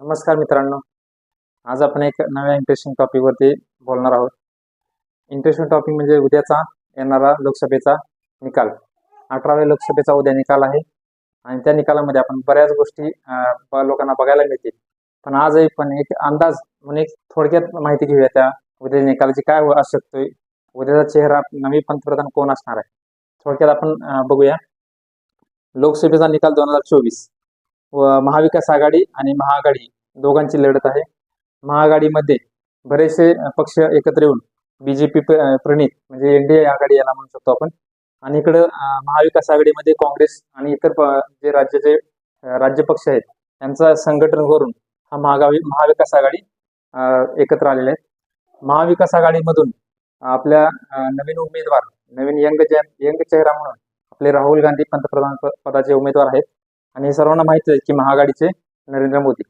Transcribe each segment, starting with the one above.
नमस्कार मित्रांनो. आज आपण एक नव्या इंटरेस्टिंग टॉपिकवरती बोलणार आहोत. इंटरेस्टिंग टॉपिक म्हणजे उद्याचा येणारा लोकसभेचा निकाल. अठराव्या लोकसभेचा उद्या निकाल आहे. आणि त्या निकालामध्ये आपण बऱ्याच गोष्टी लोकांना बघायला मिळतील. पण आजही पण एक अंदाज म्हणून एक थोडक्यात माहिती घेऊया त्या उद्या निकालाची काय असू शकतोय. उद्याचा चेहरा नवीन पंतप्रधान कोण असणार आहे? थोडक्यात आपण बघूया. लोकसभेचा निकाल दोन हजार चोवीस. व महाविकास आघाडी आणि महाआघाडी दोघांची लढत आहे. महाआघाडीमध्ये बरेचसे पक्ष एकत्र येऊन बी जे पी प्रणित म्हणजे एन डी ए आघाडी याला म्हणू शकतो आपण. आणि इकडं महाविकास आघाडीमध्ये काँग्रेस आणि इतर प- जे राज्याचे राज्यपक्ष राज्य पक्ष आहेत यांचा संघटन करून हा महागावी महाविकास आघाडी एकत्र आलेले आहेत. महाविकास आघाडीमधून आपल्या नवीन उमेदवार नवीन यंग यंग चेहरा म्हणून आपले राहुल गांधी पंतप्रधान पदाचे उमेदवार आहेत. आणि सर्वांना माहिती आहे की महाआघाडीचे नरेंद्र मोदी.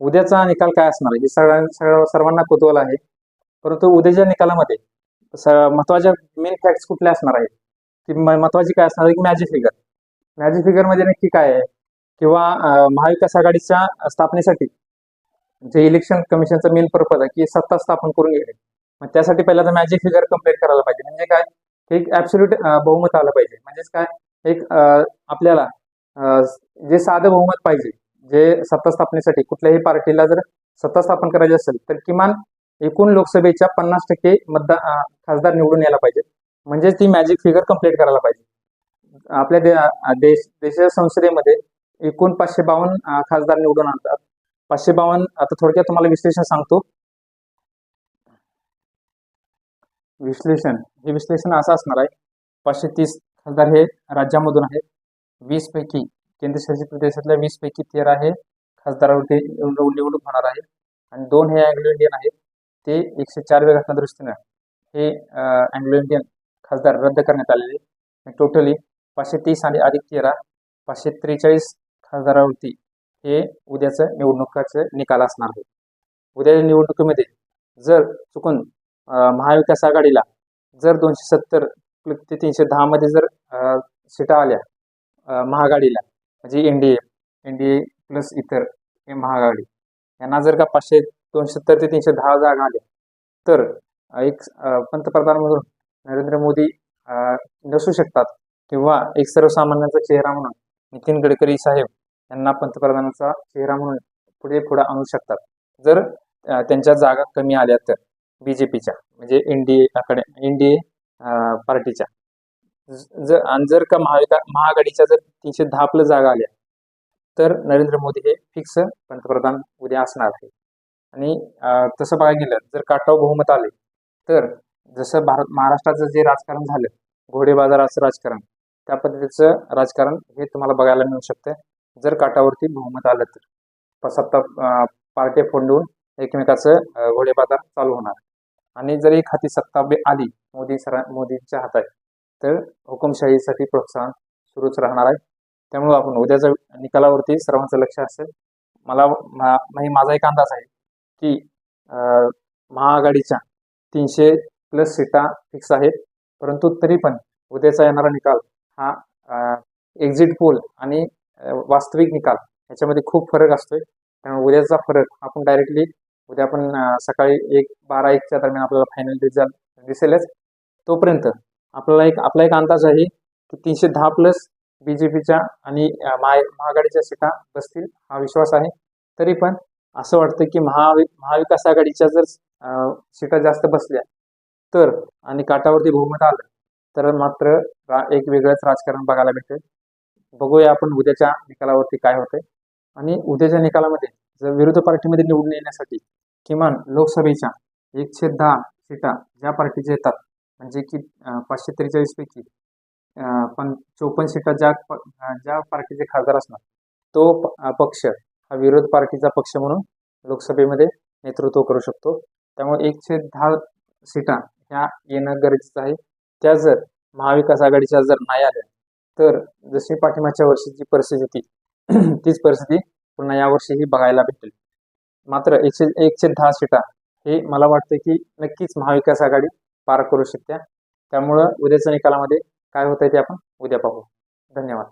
उद्याचा निकाल काय असणार? आहे हे सगळ्यां सगळ्या सर्वांना कुतूहल आहे. परंतु उद्याच्या निकालामध्ये महत्त्वाच्या मेन फॅक्ट्स कुठल्या असणार आहेत? की महत्वाची काय असणार? आहे की मॅजिक फिगर मॅजिक फिगरमध्ये नक्की काय आहे? किंवा महाविकास आघाडीच्या स्थापनेसाठी जे इलेक्शन कमिशनचं मेन पर्पज आहे की सत्ता स्थापन करून घेणे मग त्यासाठी पहिला तर मॅजिक फिगर कंप्लीट करायला पाहिजे. म्हणजे काय? एक ऍब्सोल्यूट बहुमत आलं पाहिजे. म्हणजेच काय? एक आपल्याला जे साधं बहुमत पाहिजे जे सत्ता स्थापनेसाठी कुठल्याही पार्टीला जर सत्ता स्थापन करायची असेल तर किमान एकूण लोकसभेच्या पन्नास टक्के मतदार खासदार निवडून यायला पाहिजे. म्हणजेच ती मॅजिक फिगर कंप्लीट करायला पाहिजे. आपल्या दे- देश देशाच्या संसदेमध्ये एकूण पाचशे बावन्न खासदार निवडून आणतात. पाचशे बावन्न आता थोडक्यात तुम्हाला विश्लेषण सांगतो. विश्लेषण. हे विश्लेषण असं असणार आहे. पाचशे तीस खासदार हे राज्यामधून आहेत. वीस पैकी केंद्रशासित प्रदेशातल्या वीस पैकी तेरा हे खासदारावरती निवडणूक होणार आहे. आणि दोन हे अँग्लो इंडियन आहेत. ते एकशे चार वेळ दृष्टीनं हे अँग्लो इंडियन खासदार रद्द करण्यात आलेले टोटली पाचशे तीस आणि अधिक तेरा पाचशे त्रेचाळीस खासदारावरती हे उद्याचं निवडणुकाचं निकाल असणार आहे. उद्याच्या निवडणुकीमध्ये जर चुकून महाविकास आघाडीला जर दोनशे सत्तर ते तीनशे दहामध्ये जर सीटा आल्या महाआघाडीला म्हणजे N D A N D A plus इतर हे महाआघाडी यांना जर का पाचशे दोनशे सत्तर ते तीनशे दहा जागा आल्या तर एक पंतप्रधान म्हणून नरेंद्र मोदी नसू शकतात किंवा एक सर्वसामान्यांचा चेहरा म्हणून नितीन गडकरी साहेब यांना पंतप्रधानांचा चेहरा म्हणून पुढे पुढे आणू शकतात. जर त्यांच्या जागा कमी आल्या तर. बीजेपीच्या म्हणजे एन डी एकडे एन डी ए पार्टीच्या जर आणि जर का महाविका महाआघाडीच्या जर तीनशे दहा आपलं जागा आल्या तर नरेंद्र मोदी हे फिक्स पंतप्रधान उद्या असणार आहे आणि तसं बघायला गेलं जर काटाव बहुमत आले तर जसं भारत महाराष्ट्राचं जे राजकारण झालं घोडेबाजाराचं राजकारण त्या पद्धतीचं राजकारण हे तुम्हाला बघायला मिळू शकतं. जर काटावरती बहुमत आलं तर. प- सत्ता पार्ट्या फोंडून एकमेकाचं घोडेबाजार चालू होणार. आणि जर एक हाती सत्ता आली मोदी सर मोदींच्या हातात तर हुकुमशाहीसाठी प्रोत्साहन सुरूच राहणार आहे. त्यामुळं आपण उद्याच्या निकालावरती सर्वांचं लक्ष असेल. मला मा- माझा एक अंदाज आहे की महाआघाडीच्या तीनशे प्लस सीटा फिक्स आहेत. परंतु तरी पण उद्याचा येणारा निकाल हा एक्झिट पोल आणि वास्तविक निकाल याच्यामध्ये खूप फरक असतोय. त्यामुळे उद्याचा फरक आपण डायरेक्टली उद्या आपण सकाळी एक बारा एकच्या दरम्यान आपल्याला फायनल रिझल्ट दिसेलच तोपर्यंत आपल्याला एक आपला एक अंदाज आहे की तीनशे दहा प्लस बी जे पीच्या आणि महाआघाडीच्या सीटा बसतील हा विश्वास आहे. तरी पण असं वाटतं की महावि महाविकास आघाडीच्या जर सीटा जास्त बसल्या तर आणि काटावरती बहुमत आलं तर मात्र एक वेगळंच राजकारण बघायला भेटेल. बघूया आपण उद्याच्या निकालावरती काय होतंय. आणि उद्याच्या निकालामध्ये जर विरोधी पार्टीमध्ये निवडून येण्यासाठी किमान लोकसभेच्या एकशे दहा सीटा ज्या पार्टीच्या येतात म्हणजे की पाचशे त्रेचाळीसपैकी पण चोपन्न सीटा ज्या प- ज्या पार्टीचे खासदार असणार तो प- पक्ष हा विरोध पार्टीचा पक्ष म्हणून लोकसभेमध्ये नेतृत्व करू शकतो. त्यामुळे एकशे दहा सीटा ह्या येणं गरजेचं आहे. त्या जर महाविकास आघाडीच्या जर नाही आल्या तर जशी पाठिंबाच्या वर्षीची परिस्थिती होती तीच परिस्थिती पुन्हा यावर्षीही बघायला भेटेल. मात्र एकशे एकशे दहा सीटा हे मला वाटतं की नक्कीच महाविकास आघाडी पार करू शकते त्यामुळं उद्याच्या निकालामध्ये काय होतंय ते आपण उद्या पाहू. धन्यवाद.